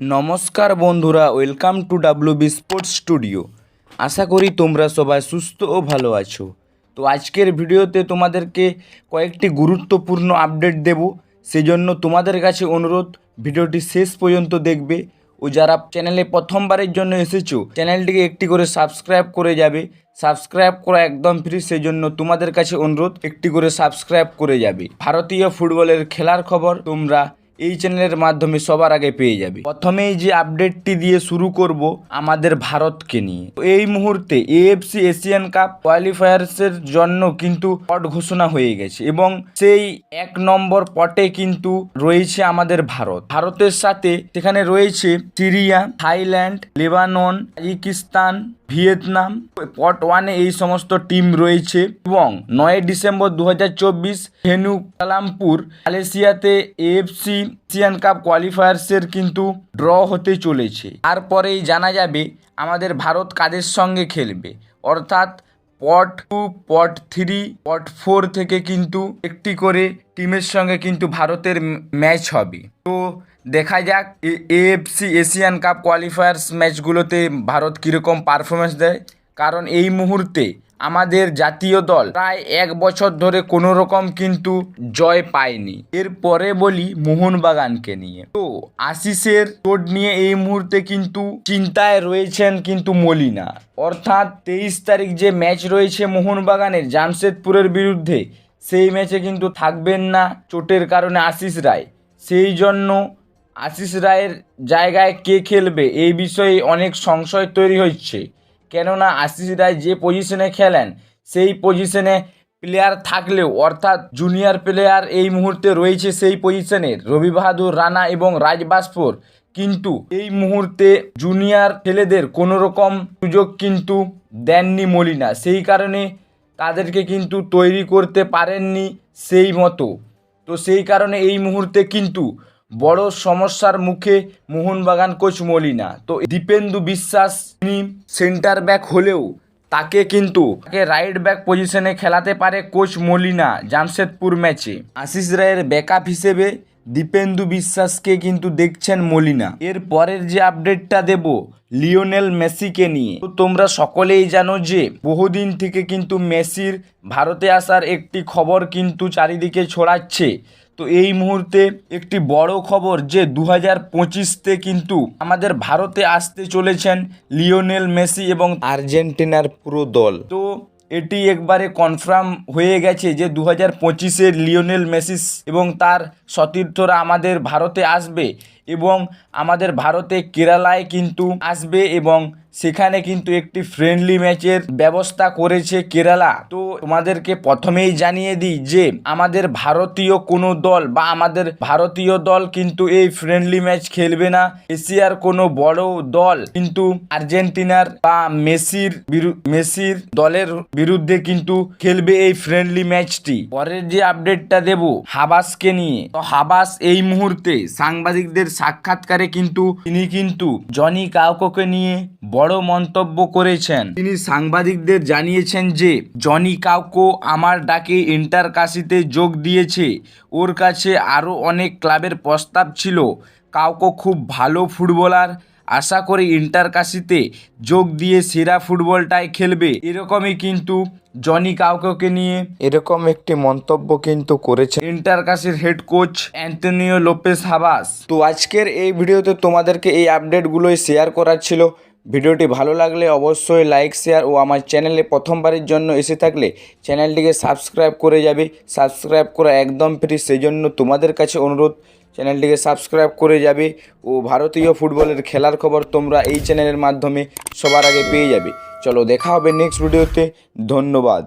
নমস্কার বন্ধুরা, welcome to W B sports studio আশা করি তোমরা সবাই সুস্থ ও ভালো আছো। তো আজকের ভিডিওতে তোমাদেরকে কয়েকটি গুরুত্বপূর্ণ আপডেট দেব, সেজন্য তোমাদের কাছে অনুরোধ, ভিডিওটি শেষ পর্যন্ত দেখবে। ও যারা চ্যানেলে প্রথমবারের জন্য এসেছ, চ্যানেলটিকে একটি করে সাবস্ক্রাইব করে যাবে। সাবস্ক্রাইব করা একদম ফ্রি সেই জন্য তোমাদের কাছে অনুরোধ, একটি করে সাবস্ক্রাইব করে যাবে। ভারতীয় ফুটবলের খেলার খবর তোমরা এই চ্যানেলের মাধ্যমে সবার আগে পেয়ে যাবে। প্রথমেই যে আপডেটটি দিয়ে শুরু করব আমাদের ভারতকে নিয়ে। এই মুহূর্তে এএফসি এশিয়ান কাপ কোয়ালিফায়ার্সের জন্য কিন্তু পট ঘোষণা হয়ে গেছে এবং সেই এক নম্বর পটে কিন্তু রয়েছে আমাদের ভারত। ভারতের সাথে সেখানে রয়েছে Syria, Thailand, Lebanon Tajikistan Vietnam. Pot ওয়ানে এই সমস্ত টিম রয়েছে এবং নয় ডিসেম্বর দু হাজার চব্বিশ ভেনু কালামপুর মালয়েশিয়াতে এএফসি এশিয়ান কাপ কোয়ালিফায়ার্সের কিন্তু ড্র হতে চলেছে। তারপরেই জানা যাবে আমাদের ভারত কাদের সঙ্গে খেলবে। অর্থাৎ pot two, pot three, pot four থেকে কিন্তু একটি করে টিমের সঙ্গে কিন্তু ভারতের ম্যাচ হবে। তো দেখা যাক এএফসি এশিয়ান কাপ কোয়ালিফায়ার্স ম্যাচগুলোতে ভারত কীরকম পারফরমেন্স দেয়। কারণ এই মুহূর্তে আমাদের জাতীয় দল। প্রায় এক বছর ধরে কোনো রকম কিন্তু জয় পায়নি। এরপরে বলি মোহনবাগানকে নিয়ে। তো আশিসের চোট নিয়ে এই মুহূর্তে কিন্তু চিন্তায় রয়েছেন কিন্তু মলিনা। অর্থাৎ তেইশ তারিখ যে ম্যাচ রয়েছে মোহনবাগানের জামশেদপুরের বিরুদ্ধে, সেই ম্যাচে কিন্তু থাকবেন না চোটের কারণে আশিস রায়। সেই জন্য আশিস রায়ের জায়গায় কে খেলবে এই বিষয়ে অনেক সংশয় তৈরি হচ্ছে। কেননা আশিস রায় যে পজিশনে খেলেন, সেই পজিশনে প্লেয়ার থাকলেও, অর্থাৎ জুনিয়র প্লেয়ার এই মুহূর্তে রয়েছে সেই পজিশনে রবি বাহাদুর রানা এবং রাজবাসপুর কিন্তু এই মুহূর্তে জুনিয়র ছেলেদের কোনো রকম সুযোগ কিন্তু দেননি মলিনা। সেই কারণে তাদেরকে কিন্তু তৈরি করতে পারেননি সেই মতো। তো সেই কারণে এই মুহূর্তে কিন্তু বড় সমস্যার মুখে মোহনবাগান কোচ মলিনা। তো দীপেন্দু বিশ্বাস তিনি সেন্টার ব্যাক হলেও তাকে কিন্তু তাকে রাইট ব্যাক পজিশনে খেলাতে পারে কোচ মলিনা জামশেদপুর ম্যাচে আশিস রায়ের ব্যাকআপ হিসেবে দীপেন্দু বিশ্বাসকে কিন্তু দেখছেন মলিনা। এর পরের যে আপডেটটা দেব, লিওনেল মেসিকে নিয়ে। তো তোমরা সকলেই জানো যে, বহুদিন থেকে কিন্তু মেসির ভারতে আসার একটি খবর কিন্তু চারিদিকে ছড়াচ্ছে। তো এই মুহূর্তে একটি বড় খবর যে দু হাজার পঁচিশতে কিন্তু আমাদের ভারতে আসতে চলেছেন লিওনেল মেসি এবং আর্জেন্টিনার পুরো দল। তো এটি একবারে কনফার্ম হয়ে গেছে যে দু হাজার পঁচিশের লিওনেল মেসিস এবং তার সতীর্থরা আমাদের ভারতে আসবে এবং আমাদের ভারতে কেরালায় কিন্তু আসবে এবং সেখানে কিন্তু একটি ফ্রেন্ডলি ম্যাচের ব্যবস্থা করেছে কেরালা। তো তোমাদেরকে প্রথমেই জানিয়ে দিই যে আমাদের ভারতীয় কোনো দল বা আমাদের ভারতীয় দল কিন্তু এই ফ্রেন্ডলি ম্যাচ খেলবে না। এশিয়ার কোনো বড় দল কিন্তু আর্জেন্টিনার বা মেসির মেসির দলের বিরুদ্ধে কিন্তু খেলবে এই ফ্রেন্ডলি ম্যাচটি পরের যে আপডেটটা দেব, হাবাসকে নিয়ে। তো হাবাস এই মুহূর্তে সাংবাদিকদের সাক্ষাৎকারে কিন্তু তিনি কিন্তু জনি কাউকোকে নিয়ে বড় মন্তব্য করেছেন। তিনি সাংবাদিকদের জানিয়েছেন যে, জনি কাউকো আমার ডাকে ইন্টার কাশিতে যোগ দিয়েছে। ওর কাছে আরও অনেক ক্লাবের প্রস্তাব ছিল। কাউকো খুব ভালো ফুটবলার আশা করি ইন্টার কাশিতে যোগ দিয়ে সেরা ফুটবলটাই খেলবে। এরকমই কিন্তু জনি কাউকে নিয়ে। এরকম একটি মন্তব্য কিন্তু করেছে ইন্টার কাশির head coach Antonio Lopez Habas. তো আজকের এই ভিডিওতে তোমাদেরকে এই আপডেটগুলোই শেয়ার করার ছিল। ভিডিওটি ভালো লাগলে অবশ্যই লাইক শেয়ার ও আমার চ্যানেলে প্রথমবারের জন্য এসে থাকলে চ্যানেলটিকে সাবস্ক্রাইব করে যাবে। সাবস্ক্রাইব করা একদম ফ্রি সেই জন্য তোমাদের কাছে অনুরোধ। চ্যানেলটিকে সাবস্ক্রাইব করে যাবে ও ভারতীয় ফুটবলের খেলার খবর তোমরা এই চ্যানেলের মাধ্যমে সবার আগে পেয়ে যাবে। চলো দেখা হবে নেক্সট ভিডিওতে ধন্যবাদ।